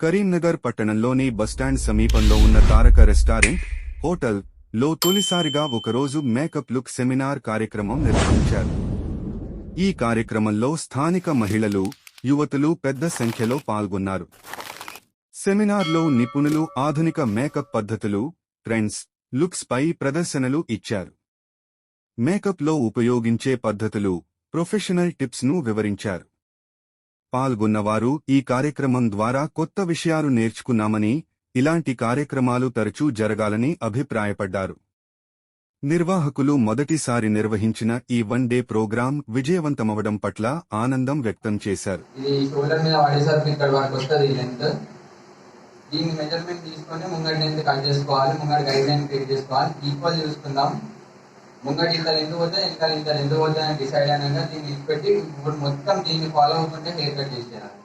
కరీంనగర్ పట్టణంలోని బస్టాండ్ సమీపంలో ఉన్న తారక రెస్టారెంట్ హోటల్లో తొలిసారిగా ఒకరోజు మేకప్ లుక్ సెమినార్ కార్యక్రమం నిర్వహించారు. ఈ కార్యక్రమంలో స్థానిక మహిళలు యువతులు పెద్ద సంఖ్యలో పాల్గొన్నారు. సెమినార్లో నిపుణులు ఆధునిక మేకప్ పద్ధతులు ట్రెండ్స్ లుక్స్ పై ప్రదర్శనలు ఇచ్చారు. మేకప్లో ఉపయోగించే పద్ధతులు ప్రొఫెషనల్ టిప్స్ను వివరించారు. పాల్గొన్నవారు ఈ కార్యక్రమం ద్వారా కొత్త విషయాలు నేర్చుకున్నామని ఇలాంటి కార్యక్రమాలు తరచూ జరగాలని అభిప్రాయపడ్డారు. నిర్వాహకులు మొదటిసారి నిర్వహించిన ఈ వన్ డే ప్రోగ్రాం విజయవంతమవడం పట్ల ఆనందం వ్యక్తం చేశారు. ఇది షోల్డర్ మీద పడేసరికి ఇక్కడ వరకు వస్తుంది ఈ లెంత్ దీన్ని మెజర్మెంట్ తీసుకొని ముంగడి లెంత్ కట్ చేసుకోవాలి ముంగడి గైడ్ లైన్ క్రియేట్ చేసుకోవాలి ఈక్వల్ చూసుకుందాం. ముంగడి ఇంత ఎందుకు పోతే ఇంకా ఇంత ఎందుకు పోతే అని డిసైడ్ అయినాక దీన్ని పెట్టి ఇప్పుడు మొత్తం దీన్ని ఫాలో అవ్వకుంటే హెయిర్ కట్ చేసేయాలి.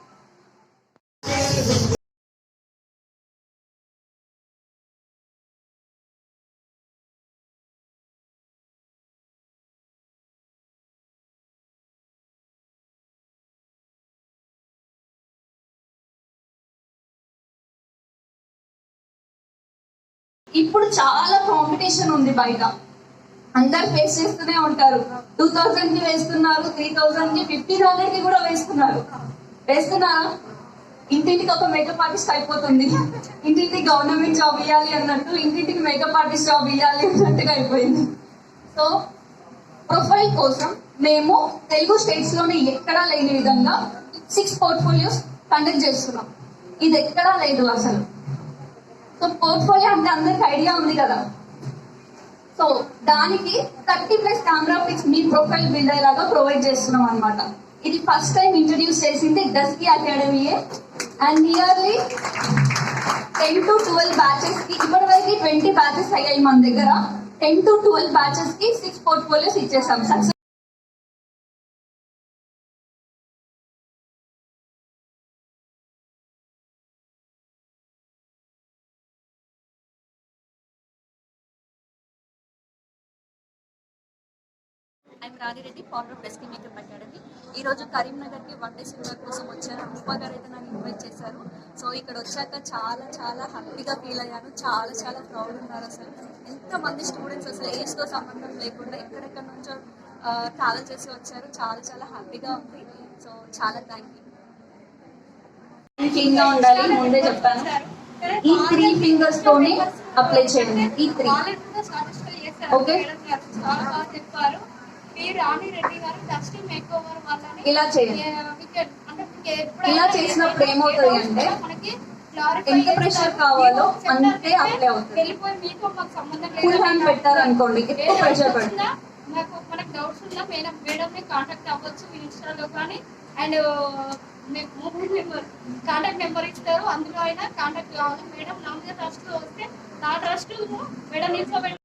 ఇప్పుడు చాలా కాంపిటీషన్ ఉంది బయట. అందరు ఫేస్ చేస్తూనే ఉంటారు. టూ థౌసండ్కి వేస్తున్నారు త్రీ థౌసండ్కి ఫిఫ్టీన్ హండ్రెడ్కి కూడా వేస్తున్నారు. వేస్తున్నారా. ఇంటింటికి ఒక మేకప్ ఆర్టిస్ట్ అయిపోతుంది. ఇంటింటికి గవర్నమెంట్ జాబ్ ఇవ్వాలి అన్నట్టు ఇంటింటికి మేకప్ ఆర్టిస్ట్ జాబ్ ఇవ్వాలి అన్నట్టుగా అయిపోయింది. సో ప్రొఫైల్ కోసం మేము తెలుగు స్టేట్స్లోనే ఎక్కడా లేని విధంగా సిక్స్ పోర్ట్ఫోలియోస్ కండక్ట్ చేస్తున్నాం. ఇది ఎక్కడా లేదు అసలు. సో పోర్ట్ఫోలియో అంటే అందరికి ఐడియా ఉంది కదా. సో దానికి థర్టీ ప్లస్ కెమెరా పిక్స్ మీ ప్రొఫైల్ బిల్డ్ అయ్యేలాగా ప్రొవైడ్ చేస్తున్నాం అన్నమాట. ఇది ఫస్ట్ టైం ఇంట్రడ్యూస్ చేసింది dusky అకాడమీయే. And nearly ten to twelve బ్యాచెస్కి ఇప్పటి వరకు ట్వంటీ బ్యాచెస్ అయ్యాయి మన దగ్గర. టెన్ టు ట్వెల్వ్ బ్యాచెస్కి సిక్స్ పోర్ట్ఫోలియోస్ ఇచ్చేసాం success I'm Radhireddy founder of rescue makeup academy ఈ రోజు కరీంనగర్కి వన్ డే సినిమా కోసం వచ్చాను రూపా గారు అయితే నన్ను ఇన్వైట్ చేశారు. సో ఇక్కడ వచ్చాక చాలా చాలా హ్యాపీగా ఫీల్ అయ్యాను. చాలా చాలా ప్రౌడ్ ఉన్నారు అసలు. ఎంతమంది స్టూడెంట్స్ అసలు ఏజ్తో సంబంధం లేకుండా ఎక్కడెక్కడ నుంచో ట్రావెల్ చేసి వచ్చారు. చాలా చాలా హ్యాపీగా ఉంది. సో చాలా థ్యాంక్ యూ క్లీన్గా ఉండాలి. ముందే చెప్పాను. ఈ త్రీ ఫింగర్స్ తోనే అప్లై చేయండి. ఈ త్రీ ఓకే. చెప్పారు. రాణి రెడ్డి గారు డస్టీ మేక్ ఓవర్ వల్లనే ఇలా అంటే ఇలా చేసినప్పుడు ఏమవుతుంది అంటే మనకి ఎంత చేస్తారు. కావాలో అంతే apply అవుతుంది. వెళ్ళిపోయి మీకు మాకు సంబంధం ఫుల్ హ్యాండ్ పెట్టారనుకోండి ఎక్కువ ప్రెషర్ పడుతుంది మనకు డౌట్స్ ఉన్నా మేడం మేడం ని కాంటాక్ట్ అవ్వచ్చు ఇన్స్టాలో కానీ and mobile number contact number ఇస్తారు అందులో అయినా కాంటాక్ట్ కావాలి మేడం నా మీద ట్రస్ట్ వస్తే నా ట్రస్ట్ మేడం నిల్చోబెట్టి